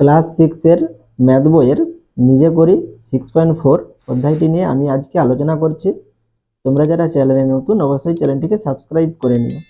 Class সিক্সের math বইয়ের নিজে করি সিক্স পয়েন্ট ফোর অধ্যায়টি নিয়ে আমি আজকে আলোচনা করছি। তোমরা যারা চ্যানেলে নতুন, অবশ্যই চ্যানেলটিকে সাবস্ক্রাইব করে নিও।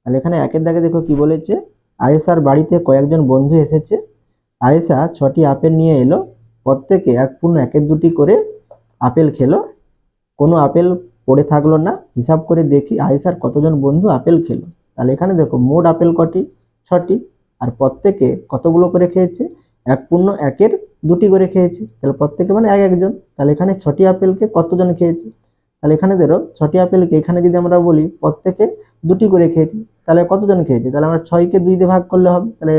তাহলে এখানে একের দাগে দেখো কি বলেছে? আয়েশার বাড়িতে কয়েকজন বন্ধু এসেছে। আয়েশা ছটি আপেল নিয়ে এলো। প্রত্যেকে এক পূর্ণ একের দুটি করে আপেল খেলো। কোনো আপেল পড়ে থাকল না। হিসাব করে দেখি আয়েশার কতজন বন্ধু আপেল খেলো। তাহলে এখানে দেখো মোট আপেল কটি? ছটি। আর প্রত্যেকে কতগুলো করে খেয়েছে? এক পূর্ণ একের দুটি করে খেয়েছে। তাহলে প্রত্যেকে মানে এক একজন। তাহলে এখানে ছটি আপেলকে কতজন খেয়েছে? তাহলে এখানে ধরো ছটি আপেলকে এখানে যদি আমরা বলি প্রত্যেকে দুটি করে খেয়েছে। তাহলে কতজন খেয়েছে? তাহলে আমরা ছয়কে দুই দিয়ে ভাগ করলে হবে। তাহলে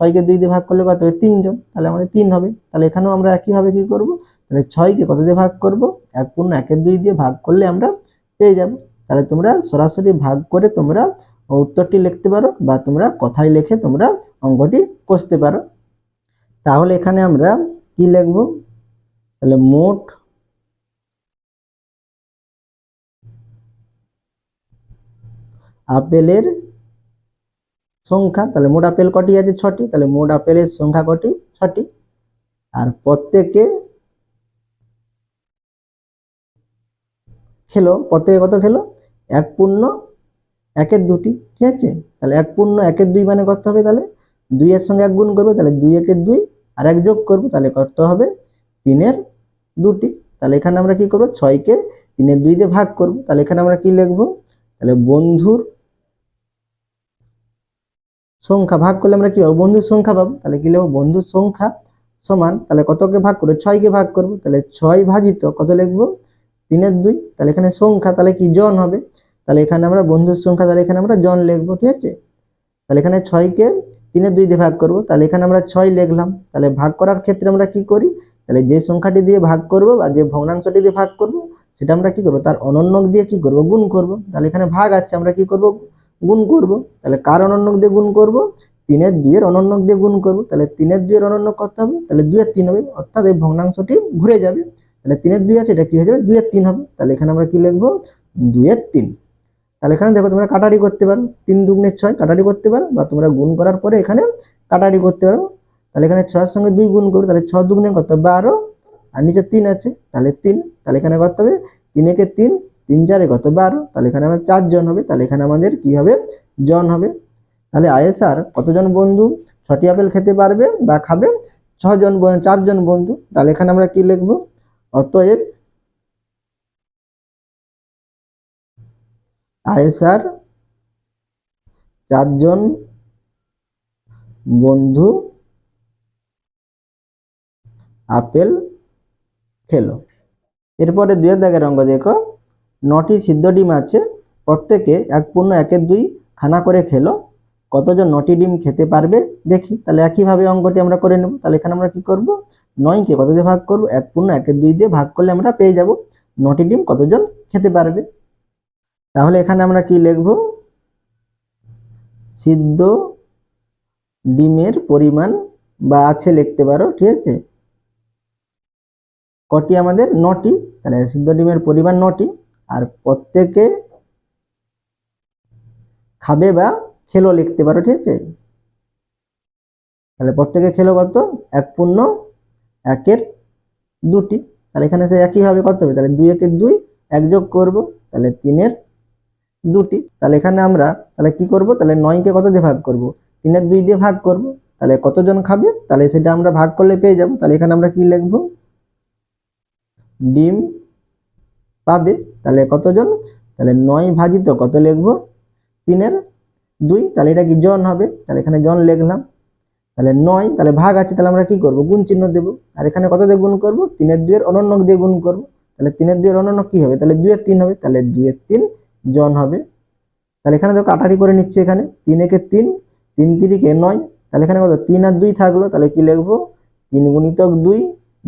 ছয়কে দুই দিয়ে ভাগ করলে কত হবে? তিনজন। তাহলে আমাদের তিন হবে। তাহলে এখানেও আমরা একইভাবে কি করব? তাহলে ছয়কে কত দিয়ে ভাগ করব? এক পূর্ণ একের দুই দিয়ে ভাগ করলে আমরা পেয়ে যাব। তাহলে তোমরা সরাসরি ভাগ করে তোমরা উত্তরটি লিখতে পারো বা তোমরা কথায় লিখে তোমরা অঙ্কটি কষতে পারো। তাহলে এখানে আমরা কি লিখব? তাহলে মোট আপেলের সংখ্যা, তাহলে মোট আপেল কটি আছে? ছটি। তাহলে মোট আপেলের সংখ্যা কটি? ছটি। আর প্রত্যেকে খেলো। প্রত্যেকে কত খেলো? এক পূর্ণ একের দুটি। ঠিক আছে? তাহলে এক পূর্ণ একের দুই মানে কত হবে তাহলে? দুইয়ের সঙ্গে এক গুণ করব, তাহলে দুই একের দুই, আর এক যোগ করব, তাহলে কত হবে? তিনের দুটি। তাহলে এখানে আমরা কি করব? ছয়কে তিনের দুই দিয়ে ভাগ করব। তাহলে এখানে আমরা কি লিখব? তাহলে বন্ধুর সংখ্যা ভাগ করলে আমরা কি পাবো? বন্ধুর সংখ্যা পাবো। তাহলে কি লিখব? বন্ধুর সংখ্যা সমান। তাহলে কতকে ভাগ করব? ছয়কে ভাগ করব। তাহলে ছয় ভাজিত কত লিখব? তিনের দুই। তাহলে এখানে সংখ্যা, তাহলে কি জন হবে? তাহলে এখানে আমরা বন্ধুর সংখ্যা, তাহলে এখানে আমরা জন লিখব, ঠিক আছে? তাহলে এখানে ছয়কে তিনের দুই দিয়ে ভাগ করব, তাহলে এখানে আমরা ছয় লিখলাম। তাহলে ভাগ করার ক্ষেত্রে আমরা কি করি? তাহলে যে সংখ্যাটি দিয়ে ভাগ করব বা যে ভগ্নাংশটি দিয়ে ভাগ করব, সেটা আমরা কি করব? তার অনন্যক দিয়ে কি করব? গুণ করব। তাহলে এখানে ভাগ আছে, আমরা কি করব? গুণ করব। তাহলে কার অনন্যক দিয়ে গুণ করব? তিনের দুইয়ের অনন্যক দিয়ে গুণ করব। তাহলে তিনের দুইয়ের অনন্যক কত হবে? তাহলে দুইয়ের তিন হবে। অর্থাৎ এই ভগ্নাংশটি ঘুরে যাবে। তাহলে তিনের দুই আছে, এটা কি হয়ে যাবে? দুইয়ের তিন হবে। তাহলে এখানে আমরা কি লিখব? দুইয়ের তিন। তাহলে এখানে দেখো তোমরা কাটারি করতে পারো। তিন দুগুণের ছয় কাটারি করতে পারো বা তোমরা গুণ করার পরে এখানে কাটারি করতে পারো। তাহলে এখানে ছয়ের সঙ্গে দুই গুণ করবে, তাহলে ছ দুগুণে কত? বারো। আর নিচে তিন আছে, তাহলে তিন। তাহলে এখানে কত হবে? তিন একে তিন তিন চারে কত? বারো। তাহলে এখানে আমাদের চারজন হবে, তাহলে এখানে আমাদের কি হবে? জন হবে। তাহলে আয়েসার কতজন বন্ধু? ছটি আপেল খেতে পারবে বা খাবে? ছজন চারজন বন্ধু। তাহলে এখানে আমরা কি লিখব? অতএব আয়েসার চারজন বন্ধু আপেল খেলো। এরপরে দুয়ের দাগের অঙ্গ দেখো। নটি সিদ্ধ ডিম আছে, প্রত্যেকে এক পূর্ণ একের দুই খানা করে খেলো। কতজন নটি ডিম খেতে পারবে দেখি। তাহলে একইভাবে অঙ্কটি আমরা করে নেব। তাহলে এখানে আমরা কি করব? নয়কে কত দিয়ে ভাগ করব? এক পূর্ণ একের দুই দিয়ে ভাগ করলে আমরা পেয়ে যাব। নটি ডিম কতজন খেতে পারবে? তাহলে এখানে আমরা কি লিখব? সিদ্ধ ডিমের পরিমাণ বা আছে লিখতে পারো, ঠিক আছে? কটি আমাদের? নটি। তাহলে সিদ্ধ ডিমের পরিমাণ নটি। আর প্রত্যেকে খাবে বা খেলো লিখতে পারো, ঠিক আছে? তাহলে প্রত্যেকে খেলো কত? এক পূর্ণ, একের দুটি। তাহলে এখানে সে একইভাবে কত হবে। তাহলে দুই একের দুই, এক যোগ করব। তাহলে তিনের দুটি, তাহলে এখানে আমরা, তাহলে কি করব? তাহলে নয়কে কত দিয়ে ভাগ করব? তিনের দুই দিয়ে ভাগ করব। তাহলে কতজন খাবে? তাহলে সেটা আমরা ভাগ করলে পেয়ে যাব। তাহলে এখানে আমরা কি লিখব? ডিম পাবে। তাহলে কতজন? তাহলে নয় ভাজিত কত লিখব? তিনের দুই। তাহলে এটা কি জন হবে? তাহলে এখানে জন লিখলাম। তাহলে নয়, তাহলে ভাগ আছে, তাহলে আমরা কি করব? গুণ চিহ্ন দেব। আর এখানে কত দিয়ে গুণ করব? তিনের দুইয়ের অনন্য দিয়ে গুণ করব। তাহলে তিনের দুইয়ের অনন্য কি হবে? তাহলে দুইয়ের তিন হবে। তাহলে দুইয়ের তিন জন হবে। তাহলে এখানে দেখো কাটারি করে নিচ্ছে এখানে। তিন একে তিন তিন তিরিকে নয়, তাহলে এখানে কত? তিন আর দুই থাকল, তাহলে কি লিখব? তিন গুণিতক দুই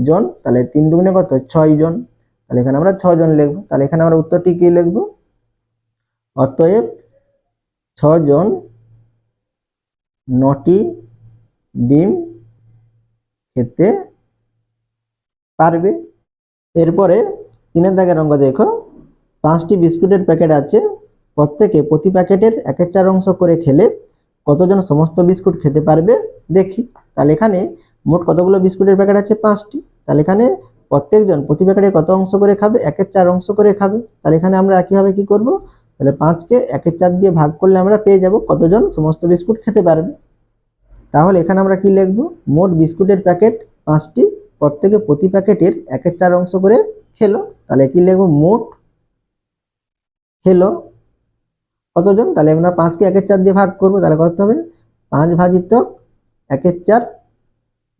জন, তাহলে তিন দুগুণে কত? ছয় জন। তাহলে এখানে আমরা জন লিখব। তাহলে এখানে আমরা উত্তরটি কি লিখব? অতএব ছজন নটি ডিম খেতে পারবে। এরপরে তিনের দাগের অঙ্ক দেখো। পাঁচটি বিস্কুটের প্যাকেট আছে। প্রত্যেকে প্রতি প্যাকেটের এক এক চার অংশ করে খেলে কতজন সমস্ত বিস্কুট খেতে পারবে দেখি। তাহলে এখানে মোট কতগুলো বিস্কুটের প্যাকেট আছে? পাঁচটি। তাহলে এখানে প্রত্যেকজন প্রতি প্যাকেটে কত অংশ করে খাবে? একের চার অংশ করে খাবে। তাহলে এখানে আমরা একইভাবে কি করব? তাহলে পাঁচকে একের চার দিয়ে ভাগ করলে আমরা পেয়ে যাব কতজন সমস্ত বিস্কুট খেতে পারবে। তাহলে এখানে আমরা কি লিখব? মোট বিস্কুটের প্যাকেট পাঁচটি। প্রত্যেকে প্রতি প্যাকেটের একের চার অংশ করে খেলো। তাহলে কি লিখব? মোট খেলো কতজন? তাহলে আমরা পাঁচকে একের চার দিয়ে ভাগ করব, তাহলে কত হবে? পাঁচ ভাজিত একের চার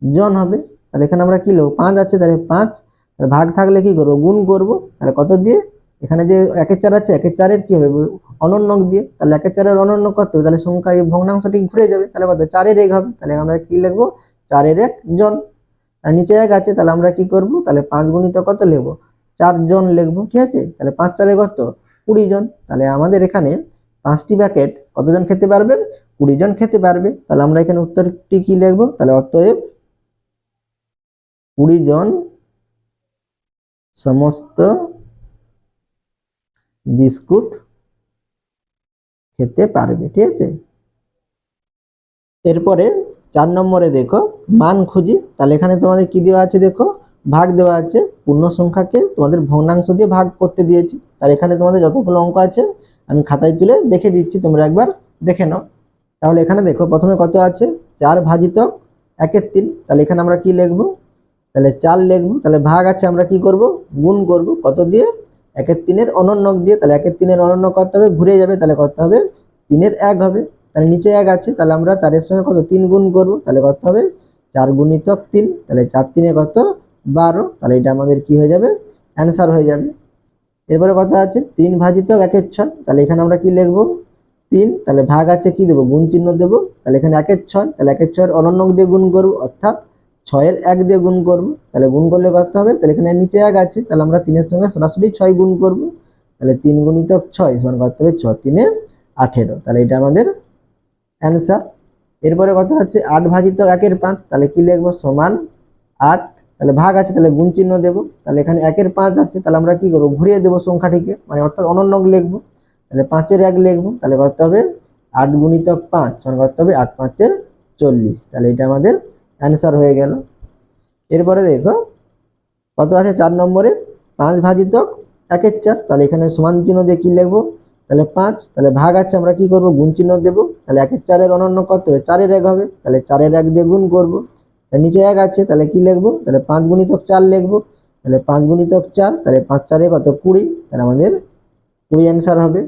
জন হবে। তাহলে এখানে আমরা কি লিখব? পাঁচ আছে, তাহলে পাঁচ। তাহলে ভাগ থাকলে কি করব? গুণ করব। তাহলে কত দিয়ে? এখানে যে একের চার আছে, একের চারের কি হবে? অনন্যক দিয়ে। তাহলে একের চারের অনন্য কত হবে? তাহলে সংখ্যা এই ভগ্নাংশটি ঘুরে যাবে। তাহলে কত? চারের এক হবে। তাহলে আমরা কি লিখব? চারের এক জন। আর নিচে এক আছে, তাহলে আমরা কি করব? তাহলে পাঁচ গুণিত কত লিখব? চার জন লিখব। ঠিক আছে? তাহলে পাঁচ চারে কত? কুড়ি জন। তাহলে আমাদের এখানে পাঁচটি প্যাকেট কতজন খেতে পারবে? কুড়ি জন খেতে পারবে। তাহলে আমরা এখানে উত্তরটি কি লিখব? তাহলে অতএব কুড়ি জন সমস্ত বিস্কুট খেতে পারবে, ঠিক আছে? এরপরে চার নম্বরে দেখো, মান খুঁজি। তাহলে এখানে তোমাদের কি দেওয়া আছে দেখো? ভাগ দেওয়া আছে, পূর্ণ সংখ্যাকে তোমাদের ভগ্নাংশ দিয়ে ভাগ করতে দিয়েছি। আর এখানে তোমাদের যতগুলো অঙ্ক আছে, আমি খাতায় তুলে দেখে দিচ্ছি, তোমরা একবার দেখে নাও। তাহলে এখানে দেখো, প্রথমে কত আছে? চার ভাজিত একের তিন। তাহলে এখানে আমরা কি লিখব? তাহলে চার লিখব। তাহলে ভাগ আছে, আমরা কি করব? গুণ করব। কত দিয়ে? একের তিনের অনন্যক দিয়ে। তাহলে একের তিনের অনন্য করতে হবে, ঘুরে যাবে। তাহলে কত হবে, তিনের এক হবে। তাহলে নিচে এক আছে। তাহলে আমরা চারের সঙ্গে কত? তিন গুণ করব। তাহলে কত হবে, চার গুণিতক তিন। তাহলে চার তিনে কত? বারো, তাহলে এটা আমাদের কি হয়ে যাবে? অ্যান্সার হয়ে যাবে। এরপরে কত আছে, তিন ভাজিতক একের ছয়, তাহলে এখানে আমরা কি লিখব? তিন, তাহলে ভাগ আছে কি দেবো? গুণ চিহ্ন দেবো। তাহলে এখানে একের ছয়, তাহলে একের ছয়ের অনন্যক দিয়ে গুণ করব, অর্থাৎ ছয়ের এক দিয়ে গুণ করব। তাহলে গুণ করলে কত হবে? তাহলে এখানে নিচে এক আছে, তাহলে আমরা তিনের সঙ্গে সরাসরি ছয় গুণ করব। তাহলে তিন গুণিতক ছয়, সমান কত হবে? ছ তিনে আঠেরো। তাহলে এটা আমাদের অ্যান্সার এরপরে কত হচ্ছে, আট ভাজিত একের পাঁচ, তাহলে কি লিখব? সমান আট তাহলে ভাগ আছে, তাহলে গুণ চিহ্ন দেবো। তাহলে এখানে একের পাঁচ আছে, তাহলে আমরা কি করব? ঘুরিয়ে দেবো সংখ্যাটিকে মানে অর্থাৎ অনন্যক লিখব। তাহলে পাঁচের এক লিখব, তাহলে করতে হবে আট গুণিতক পাঁচ মানে করতে হবে আট পাঁচের চল্লিশ। তাহলে এটা আমাদের অ্যান্সার হয়ে গেল। এরপরে দেখো, কত আছে চার নম্বরে? পাঁচ ভাজিতক একের চার, তাহলে এখানে সমান চিহ্ন দিয়ে কি লিখব? তাহলে পাঁচ, তাহলে ভাগ আছে, আমরা কি করব? গুণ চিহ্ন দেবো। তাহলে একের চারের অনন্য কত হবে? চারের এক হবে। তাহলে চারের এক দিয়ে গুণ করব। তাহলে নিচে এক আছে, তাহলে কি লিখব? তাহলে পাঁচ গুণিতক চার লিখব। তাহলে পাঁচ গুণিতক চার, তাহলে পাঁচ চারে কত? কুড়ি। তাহলে আমাদের কুড়ি অ্যান্সার হবে।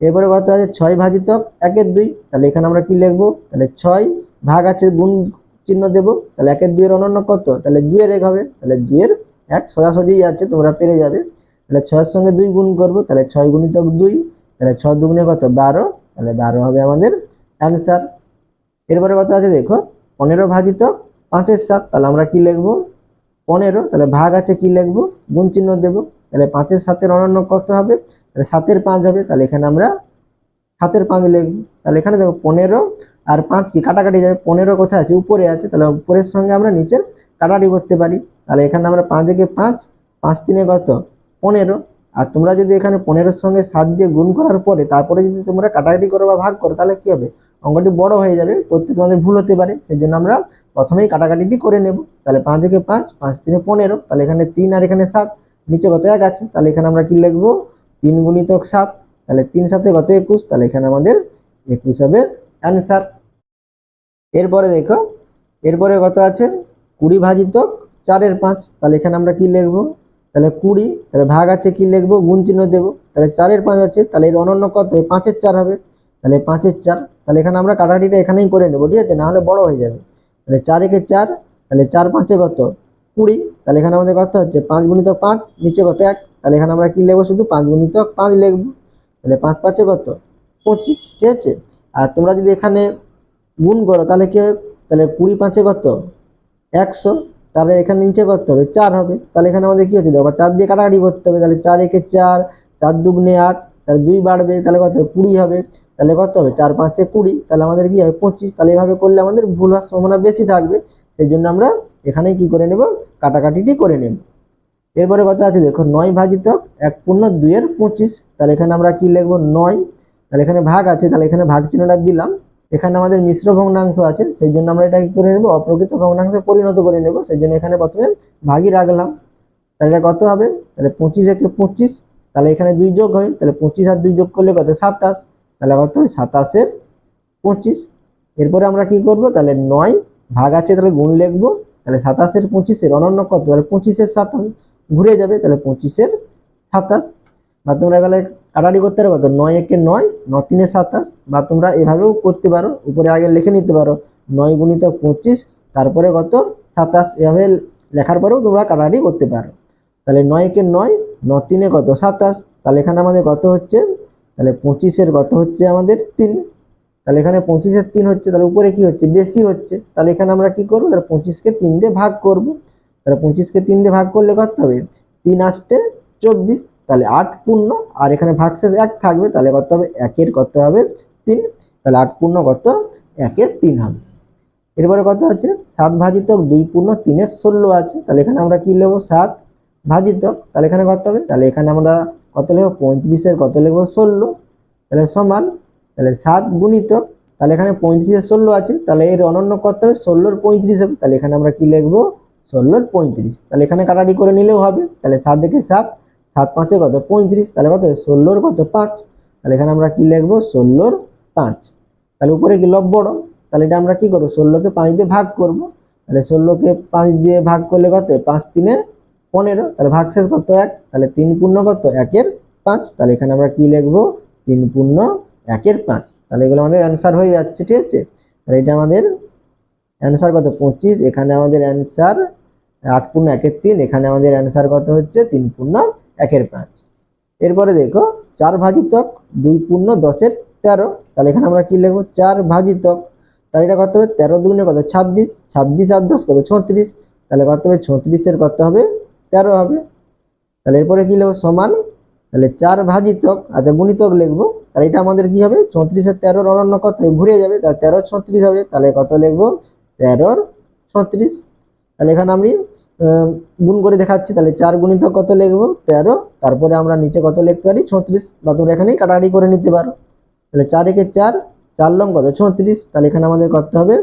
এরপরে কত আছে? ছয় ভাজিতক একের দুই। তাহলে এখানে আমরা কি লিখব? তাহলে ছয় ভাগ আছে গুণ চিহ্ন দেবো। তাহলে একের দুইয়ের অনন্য কত? তাহলে দুইয়ের এক হবে। তাহলে দুইয়ের এক সোজাসুজি আছে, তোমরা পেরে যাবে। তাহলে ছয়ের সঙ্গে দুই গুণ করব, তাহলে ছয় গুণিতক দুই। তাহলে ছয় দুগুণে কত? বারো। তাহলে বারো হবে আমাদের অ্যান্সার এরপরে কত আছে দেখো? পনেরো ভাজিতক পাঁচের সাত, তাহলে আমরা কি লিখব? পনেরো, তাহলে ভাগ আছে কি লিখব? গুণ চিহ্ন দেবো। তাহলে পাঁচের সাতের অনন্য কত হবে? তাহলে সাতের পাঁচ হবে, তাহলে এখানে আমরা সাতের পাঁচ লিখব। তাহলে এখানে দেখো পনেরো, আর পাঁচ কি কাটাকাটি যাবে? পনেরো কোথায় আছে? উপরে আছে, তাহলে উপরের সঙ্গে আমরা নিচের কাটাকাটি করতে পারি। তাহলে এখানে আমরা পাঁচ থেকে পাঁচ পাঁচ তিনে কত? পনেরো। আর তোমরা যদি এখানে পনেরোর সঙ্গে সাত দিয়ে গুণ করার পরে, তারপরে যদি তোমরা কাটাকাটি করো বা ভাগ করো, তাহলে কি হবে? অঙ্কটি বড় হয়ে যাবে করতে তোমাদের ভুল হতে পারে। সেই জন্য আমরা প্রথমেই কাটাকাটিটি করে নেব। তাহলে পাঁচ থেকে পাঁচ পাঁচ তিনে পনেরো, তাহলে এখানে তিন আর এখানে সাত, নিচে কত এক আছে? তাহলে এখানে আমরা কি লিখব? তিন গুণিতক সাত, তাহলে তিন সাথে কত একুশ? তাহলে এখানে আমাদের একুশ হবে অ্যান্সার। এরপরে দেখো, এরপরে কত আছে? কুড়ি ভাজিতক চারের পাঁচ, তাহলে এখানে আমরা কি লিখব? তাহলে কুড়ি, তাহলে ভাগ আছে কি লিখব? গুণ চিহ্ন দেবো। তাহলে চারের পাঁচ আছে, তাহলে এর অনন্য কত? পাঁচের চার হবে। তাহলে পাঁচের চার, তাহলে এখানে আমরা কাটাকাটিটা এখানেই করে নেব, ঠিক আছে? নাহলে বড় হয়ে যাবে। তাহলে চার একে চার, তাহলে চার পাঁচে কত? কুড়ি। তাহলে এখানে আমাদের কত হচ্ছে? পাঁচ গুণিত পাঁচ, নিচে কত? এক। তাহলে এখানে আমরা কি লিখব? শুধু পাঁচ গুণিত পাঁচ লিখব। তাহলে পাঁচ পাঁচে কত? পঁচিশ। ঠিক আছে? আর তোমরা যদি এখানে গুণ করো, তাহলে কি হবে? তাহলে কুড়ি পাঁচে কত? একশো। তাহলে এখানে নিচে করতে হবে? চার হবে। তাহলে এখানে আমাদের কি হচ্ছে? আবার চার দিয়ে কাটাকাটি করতে হবে। তাহলে চার একে চার চার দুগুণে আট, তাহলে দুই বাড়বে। তাহলে কত? কুড়ি হবে। তাহলে কত হবে। চার, পাঁচে কুড়ি, তাহলে আমাদের কি হবে? পঁচিশ। তাহলে এভাবে করলে আমাদের ভুল হওয়ার সম্ভাবনা বেশি থাকবে। সেই জন্য আমরা এখানে কি করে নেব? কাটাকাটিটি করে নেব। এরপরে কথা আছে, দেখো, নয় ভাজিত এক পূর্ণ দুইয়ের পঁচিশ। তাহলে এখানে আমরা কি লিখব? নয়। তাহলে এখানে ভাগ আছে, তাহলে এখানে ভাগ চিহ্নটা দিলাম। এখানে আমাদের মিশ্র ভগ্নাংশ আছে, সেই জন্য আমরা এটা কি করে নেব? অপ্রকৃত ভগ্নাংশে পরিণত করে নেব। সেই জন্য এখানে প্রথমে ভাগই রাখলাম। তাহলে এটা কত হবে? তাহলে পঁচিশ একে পঁচিশ। তাহলে এখানে দুই যোগ হয় তাহলে পঁচিশ আর দুই যোগ করলে কত? সাতাশ। তাহলে কত হবে সাতাশের পঁচিশ। এরপরে আমরা কি করব? তাহলে নয় ভাগ আছে, তাহলে গুণ লিখব। তাহলে সাতাশের পঁচিশের অনন্য কত? তাহলে পঁচিশের সাতাশ ঘুরে যাবে, তাহলে পঁচিশের সাতাশ। বা তোমরা তাহলে কাটাটি করতে পারো কত? নয় একে নয় ন তিনে সাতাশ। বা তোমরা এভাবেও করতে পারো, উপরে আগে লিখে নিতে পারো। নয় গুণিত পঁচিশ, তারপরে কত? সাতাশ। এভাবে লেখার পরেও তোমরা কাটাটি করতে পারো। তাহলে নয় একে নয় ন তিনে কত? সাতাশ। তাহলে এখানে আমাদের কত হচ্ছে? তাহলে পঁচিশের কত হচ্ছে আমাদের তিন? তাহলে এখানে পঁচিশের তিন হচ্ছে, তাহলে উপরে কি হচ্ছে? বেশি হচ্ছে। তাহলে এখানে আমরা কি করব? তাহলে পঁচিশকে তিন দিয়ে ভাগ করব। তাহলে পঁচিশকে তিন দিয়ে ভাগ করলে কত হবে? তিন আসতে চব্বিশ। তাহলে আট পূর্ণ। আর এখানে ভাগশেষ এক থাকবে, তাহলে কত হবে? একের কত হবে? তিন। তাহলে আট পূর্ণ কত? একের তিন হবে। এরপরে কত আছে? সাত ভাজিতক দুই পূর্ণ তিনের ষোলো আছে। তাহলে এখানে আমরা কি নেব সাত ভাজিতক। তাহলে এখানে কত হবে? তাহলে এখানে আমরা কত লিখব পঁয়ত্রিশের কত লিখব? ষোলো। তাহলে সমান, তাহলে সাত গুণিতক তাহলে এখানে পঁয়ত্রিশের ষোলো আছে, তাহলে এর অনন্য কত হবে ষোলোর পঁয়ত্রিশ হবে, তাহলে এখানে আমরা কি লিখব? ষোলোর পঁয়ত্রিশ। তাহলে এখানে কাটাটি করে নিলেও হবে, তাহলে সাত দেখে সাত সাত পাঁচে কত? পঁয়ত্রিশ। তাহলে কত? ষোলোর কত? পাঁচ। তাহলে এখানে আমরা কি লিখব? ষোলোর পাঁচ। তাহলে উপরে কি লব তাহলে এটা আমরা কি করব? ষোলোকে পাঁচ দিয়ে ভাগ করব। তাহলে ষোলোকে পাঁচ দিয়ে ভাগ করলে কত? পাঁচ তিনে পনেরো, তাহলে ভাগশেষ কত এক? তাহলে তিন পূর্ণ কত? একের পাঁচ। তাহলে এখানে আমরা কি লিখব? তিন পূর্ণ একের পাঁচ। তাহলে এগুলো আমাদের অ্যান্সার হয়ে যাচ্ছে, ঠিক আছে? তাহলে এটা আমাদের অ্যান্সার কত? পঁচিশ। এখানে আমাদের অ্যান্সার আট পূর্ণ একের তিন। এখানে আমাদের অ্যান্সার কত হচ্ছে? তিন পূর্ণ একের পাঁচ। এরপরে দেখো, চার ভাজিতক দুই পূর্ণ দশের তেরো। তাহলে এখানে আমরা কি লিখব? চার ভাজিতক। তাহলে এটা কত হবে? তেরো দুগুণে কত? ছাব্বিশ। ছাব্বিশ আর দশ কত? ছত্রিশ। তাহলে কত হবে? ছত্রিশের কত হবে? তেরো হবে। তাহলে এরপরে কি লিখব? সমান। তাহলে চার ভাজিতক আচ্ছা গুণিতক লিখব। তাহলে এটা আমাদের কি হবে? চৌত্রিশের তেরোর অনন্য কত? ঘুরে যাবে। তাহলে তেরো ছত্রিশ হবে। তাহলে কত লিখব? তেরোর ছত্রিশ। তাহলে এখানে আমি গুণ করে দেখাচ্ছি। তাহলে চার গুণিত কত লিখব? তেরো। তারপরে আমরা নিচে কত লিখতে পারি? ছত্রিশ। বা তোমরা এখানেই কাটাকাটি করে নিতে পারো। তাহলে চার একে চার চার লং কত? ছত্রিশ। তাহলে এখানে আমাদের কত হবে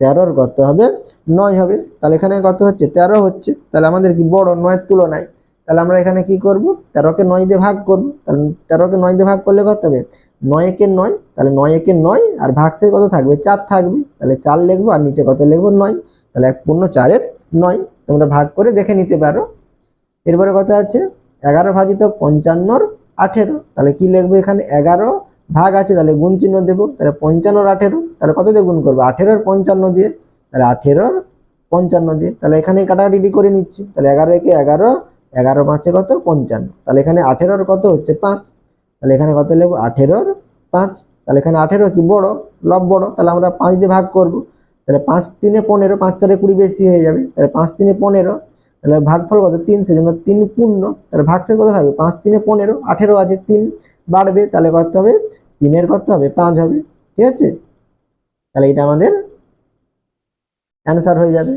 তেরোর কত হবে নয় হবে। তাহলে এখানে কত হচ্ছে তেরো হচ্ছে। তাহলে আমাদের কি বড় নয়ের তুলনায়? তাহলে আমরা এখানে কি করব? তেরোকে নয় দিয়ে ভাগ করব। তাহলে তেরোকে নয় দিয়ে ভাগ করলে কত হবে? নয় একে নয়। তাহলে নয় একে নয় আর ভাগসে কত থাকবে? চার থাকবে। তাহলে চার লিখব আর নিচে কত লিখব? নয়। তাহলে এক পূর্ণ চারের নয়। তোমরা ভাগ করে দেখে নিতে পারো। এরপরে কত আছে? এগারো ভাজিত পঞ্চান্নর আঠেরো। তাহলে কি লিখব এখানে? এগারো ভাগ আছে। তাহলে গুণ চিহ্ন দেবো। তাহলে পঞ্চান্নর আঠেরো। তাহলে কত দিয়ে গুণ করব? আঠেরোর পঞ্চান্ন দিয়ে, তাহলে আঠেরোর পঞ্চান্ন দিয়ে, তাহলে এখানে কাটাকাটি করে নিচ্ছি। তাহলে এগারো একে এগারো এগারো পাঁচে কত? পঞ্চান্ন। তাহলে এখানে আঠেরোর কত হচ্ছে? পাঁচ। তাহলে এখানে কত লিখব আঠেরোর পাঁচ। তাহলে এখানে আঠেরো কি বড়? লব বড়। তাহলে আমরা পাঁচ দিয়ে ভাগ করব। তাহলে পাঁচ তিনে পনেরো, পাঁচ চারে কুড়ি বেশি হয়ে যাবে। তাহলে পাঁচ তিনে পনেরো, তাহলে ভাগফল কত? তিন, সেজন্য তিন পূর্ণ। তাহলে ভাগশেষ কত থাকবে? পাঁচ তিনে পনেরো, আঠেরো আছে তিন বাড়বে। তাহলে কত হবে? তিনের কত হবে? পাঁচ হবে। ঠিক আছে? তাহলে এটা আমাদের অ্যান্সার হয়ে যাবে।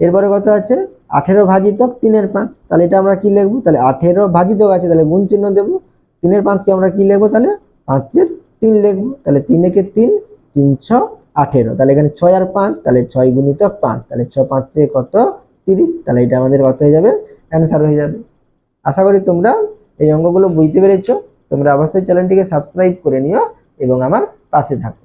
এরপরে কত আছে? আঠেরো ভাজিতক তিনের পাঁচ। তাহলে এটা আমরা কি লিখব? তাহলে আঠেরো ভাজিতক আছে, তাহলে গুণ চিহ্ন দেবো। তিনের পাঁচকে আমরা কি লিখব তাহলে? পাঁচের তিন লিখব। তাহলে তিন একে তিন তিন, ছ, আঠেরো। তাহলে এখানে ছয় আর পাঁচ, তাহলে ছয় গুণিত পাঁচ। তাহলে ছ পাঁচে কত? তিরিশ। তাহলে এটা আমাদের কত হয়ে যাবে? অ্যান্সার হয়ে যাবে। আশা করি তোমরা এই অঙ্কগুলো বুঝতে পেরেছ। তোমরা অবশ্যই চ্যানেলটিকে সাবস্ক্রাইব করে নিও এবং আমার পাশে থাকো।